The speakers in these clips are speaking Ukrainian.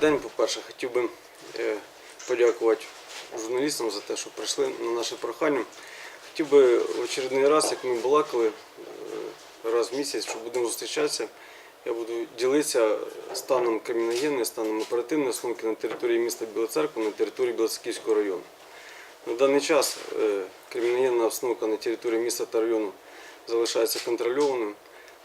По-перше, хотів би е, подякувати журналістам за те, що прийшли на наше прохання. Хотів би в очередний раз, як ми балакали, е, раз в місяць, що будемо зустрічатися, я буду ділитися станом криміногенної, станом оперативної основки на території міста Білоцерква, на території Білоцерківського району. На даний час е, криміногенна обстановка на території міста та району залишається контрольованою.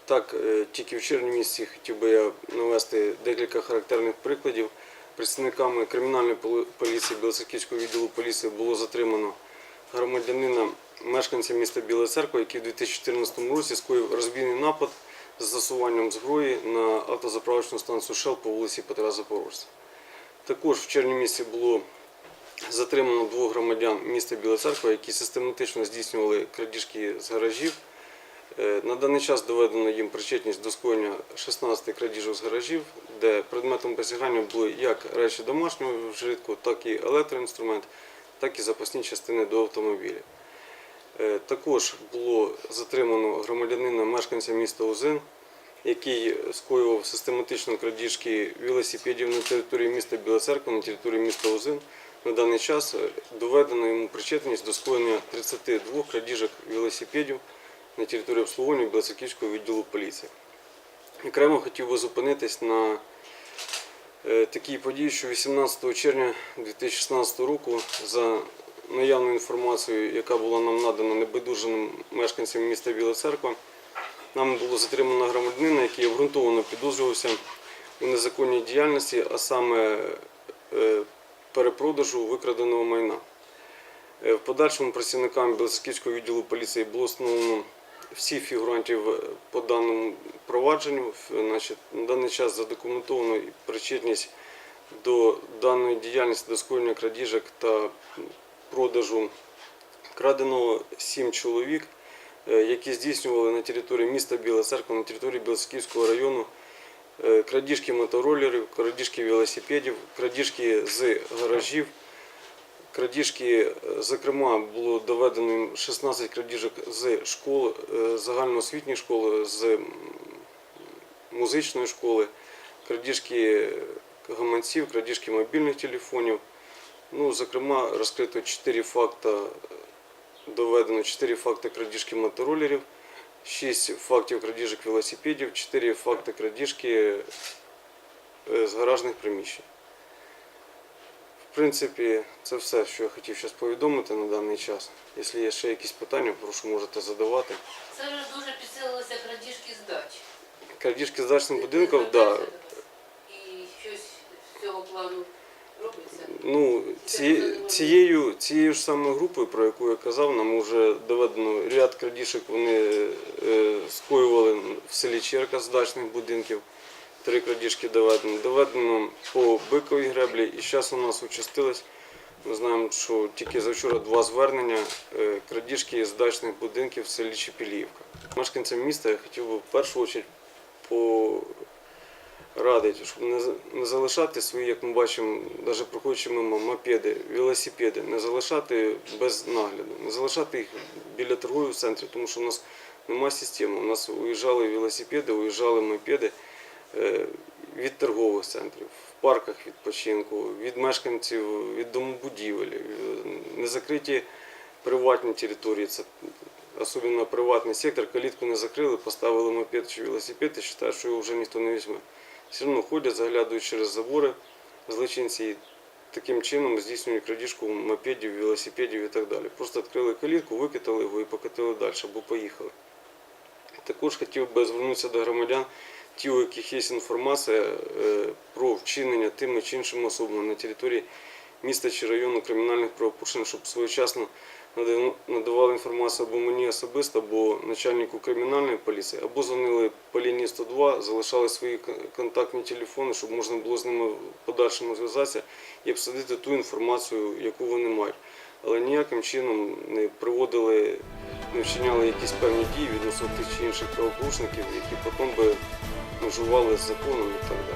Так, е, тільки в червні місяці хотів би я навести декілька характерних прикладів. Представниками кримінальної поліції Білоцерківського відділу поліції було затримано громадянина, мешканця міста Біла Церква, який в 2014 році скоїв розбійний напад з застосуванням зброї на автозаправочну станцію Шел по вулиці Петра Запорожця. Також в червні місяці було затримано двох громадян міста Біла Церква, які систематично здійснювали крадіжки з гаражів. Е, На даний час доведено їм причетність до скоєння 16 крадіжок з гаражів, де предметом посягання були як речі домашнього вжитку, так і електроінструмент, так і запасні частини до автомобіля. Е, Також було затримано громадянина мешканця міста Узин, який скоював систематично крадіжки велосипедів на території міста Біла на території міста Узин. На даний час доведено йому причетність до скоєння 32 крадіжок велосипедів на території обслуговування Білоцерківського відділу поліції. Окремо хотів би зупинитись на е, такій події, що 18 червня 2016 року за наявною інформацією, яка була нам надана небайдужим мешканцям міста Біла Церква, нам було затримано громадянина, який обґрунтовано підозрювався у незаконній діяльності, а саме е, перепродажу викраденого майна. Е, В подальшому працівникам Білоцерківського відділу поліції було встановлено всіх фігурантів по даному провадженню. Значить, на даний час задокументовано причетність до даної діяльності, до скоєння крадіжок та продажу краденого сім чоловік, е, які здійснювали на території міста Біла Церква, на території Білоцерківського району е, крадіжки моторолерів, крадіжки велосипедів, крадіжки з гаражів. Крадіжки, е, зокрема, було доведено 16 крадіжок з школ, е, загальноосвітньої школи, з музичної школи, крадіжки гаманців, крадіжки мобільних телефонів. Ну, зокрема, розкрито 4 факти, доведено 4 факти крадіжки моторолерів, 6 фактів крадіжок велосипедів, 4 факти крадіжки е, з гаражних приміщень. В принципі, це все, що я хотів зараз повідомити на даний час. Якщо є ще якісь питання, прошу можете задавати. Це ж дуже підсилилися крадіжки з дач. Крадіжки з дачним будинком, так. Да, І щось з цього плану робиться. ну, ці, цією, цією ж самою групою, про яку я казав, нам вже доведено ряд крадіжок вони е, скоювали в селі Черка з дачних будинків. Три крадіжки доведено. Доведено по биковій греблі, і зараз у нас участилось. Ми знаємо, що тільки завчора два звернення е, крадіжки з дачних будинків в селі Чепіліївка. Мешканцям міста я хотів би в першу чергу порадити, щоб не, залишати свої, як ми бачимо, навіть проходячи мимо мопеди, велосипеди, не залишати без нагляду, не залишати їх біля торгових центрів, тому що у нас немає системи. У нас уїжджали велосипеди, уїжджали мопеди від торгових центрів, в парках відпочинку, від мешканців, від домобудівель, е, незакриті приватні території. Це особливо приватний сектор, калітку не закрили, поставили мопед чи велосипед і вважають, що його вже ніхто не візьме. Все одно ходять, заглядають через забори злочинці і таким чином здійснюють крадіжку мопедів, велосипедів і так далі. Просто відкрили калітку, викидали його і покатили далі, або поїхали. Також хотів би звернутися до громадян, ті, у яких є інформація е, про вчинення тими чи іншими особами на території міста чи району кримінальних правопорушень, щоб своєчасно надавали інформацію або мені особисто, або начальнику кримінальної поліції, або дзвонили по лінії 102, залишали свої контактні телефони, щоб можна було з ними в подальшому зв'язатися і обсудити ту інформацію, яку вони мають. Але ніяким чином не приводили, не вчиняли якісь певні дії відносно тих чи інших правопорушників, які потім би межували з законом і так далі.